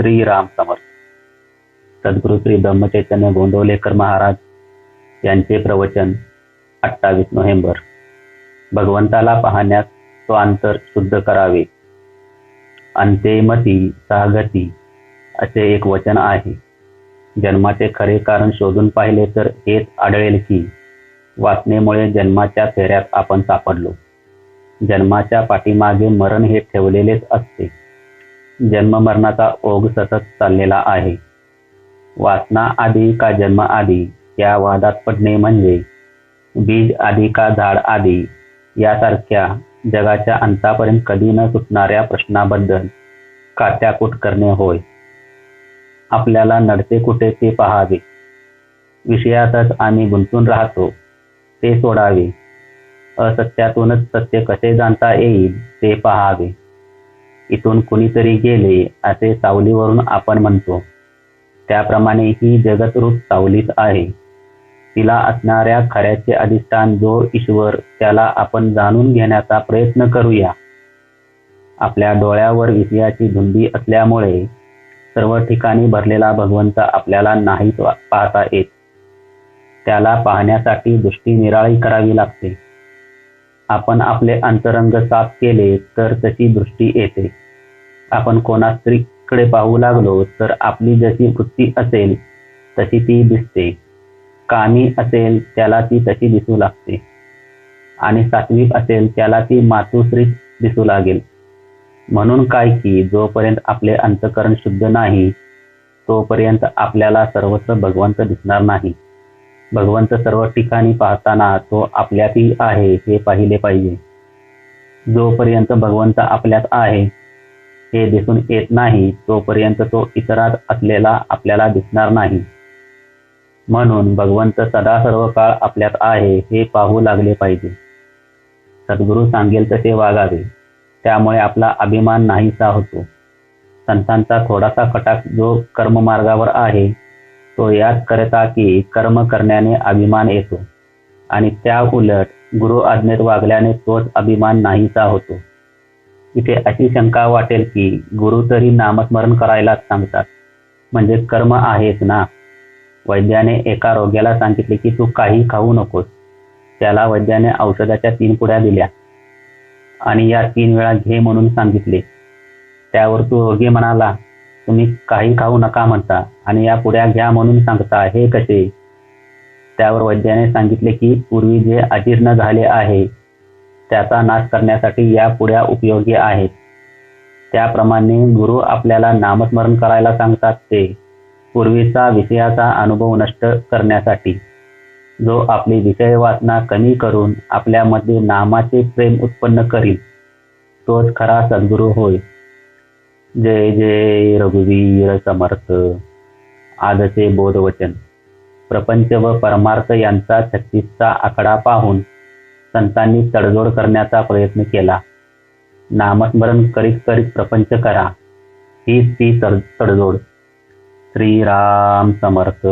श्रीराम समर्थ. सद्गुरु श्री ब्रह्मचैतन्य गोंदवलेकर महाराज यांचे प्रवचन अठ्ठावीस नोव्हेंबर. भगवंताला पाहण्यास स्वांतर शुद्ध करावे. अंतेमती सागती असे एक वचन आहे. जन्माचे खरे कारण शोधून पाहिले तर हेच आढळेल की वासनेमुळे जन्माच्या फेऱ्यात आपण सापडलो. जन्माच्या पाठीमागे मरण हे ठेवलेलेच असते. जन्म मरणाचा ओघ सतत चाललेला आहे. वासना आधी का जन्म आधी या वादात पडणे म्हणजे बीज आधी का झाड आधी यासारख्या जगाच्या अंतापर्यंत कधी न सुटणाऱ्या प्रश्नाबद्दल काट्याकूट करणे होय. आपल्याला नडते कुठे ते पहावे. विषयातच आम्ही गुंतून राहतो ते सोडावे. असत्यातूनच सत्य कसे जाणता येईल ते पहावे. इथून कुणीतरी गेले असे सावलीवरून आपण म्हणतो. त्याप्रमाणे ही जगतरूप सावलीच आहे. तिला असणाऱ्या खऱ्याचे अधिष्ठान जो ईश्वर त्याला आपण जाणून घेण्याचा प्रयत्न करूया. आपल्या डोळ्यावर विषयाची धुंदी असल्यामुळे सर्व ठिकाणी भरलेला भगवंत आपल्याला नाही पाहता येत. त्याला पाहण्यासाठी दृष्टी निराळी करावी लागते. आपण आपले अंतरंग साफ केले तर तशी दृष्टी येते. आपण कोणा स्त्रीकडे पाहू लागलो तर आपली जशी वृत्ती असेल तशी ती दिसते. कामी असेल त्याला ती तशी दिसू लागते. आणि सात्विक असेल त्याला ती मातुश्री दिसू लागेल. म्हणून काय की जोपर्यंत आपले अंतकरण शुद्ध नाही तोपर्यंत आपल्याला सर्वत्र भगवंत दिसणार नाही. भगवंत सर्व ठिकाणी पाहताना तो आपल्यातही आहे हे पाहिले पाहिजे. जोपर्यंत भगवंत आपल्यात आहे हे दिसून येत नाही तोपर्यंत तो इतरात असलेला आपल्याला दिसणार नाही. म्हणून भगवंत सदा सर्व काळ आपल्यात आहे हे पाहू लागले पाहिजे. सद्गुरू सांगेल तसे वागावे त्यामुळे आपला अभिमान नाहीसा होतो. संतांचा थोडासा कटाक्ष जो कर्ममार्गावर आहे तो याच करता की कर्म करण्याने अभिमान येतो. आणि त्या उलट गुरु आज्ञेत वागल्याने तोच अभिमान नाहीसा होतो. इथे अशी शंका वाटेल की गुरु तरी नामस्मरण करायलाच सांगतात. म्हणजे कर्म आहेच ना? वैद्याने एका रोग्याला सांगितले की तू काही खाऊ नकोस. त्याला वैद्याने औषधाच्या तीन पुड्या दिल्या. आणि या तीन वेळा घे म्हणून सांगितले. त्यावर तो रोगी म्हणाला तुम्ही काही खाऊ नका म्हणता आणि या पुड्या घ्या म्हणून सांगता हे कसे? त्यावर वैद्याने सांगितले की पूर्वी जे अजीर्ण झाले आहे त्याचा नाश करण्यासाठी या पुड्या उपयोगी आहेत. त्याप्रमाणे गुरु आपल्याला नामस्मरण करायला सांगतात ते. पूर्वीचा विषयाचा अनुभव नष्ट करण्यासाठी. जो आपली विषय वासना कमी करून आपल्यामध्ये नामाचे प्रेम उत्पन्न करील तोच खरा सद्गुरू होय. जय जय रघुवीर समर्थ. आजचे बोधवचन. प्रपंच व परमार्थ यांचा छत्तीसचा आकडा पाहून संतांनी तडजोड करण्याचा प्रयत्न केला. नामस्मरण करीत करीत प्रपंच करा. हीच ती तडजोड. श्रीराम समर्थ.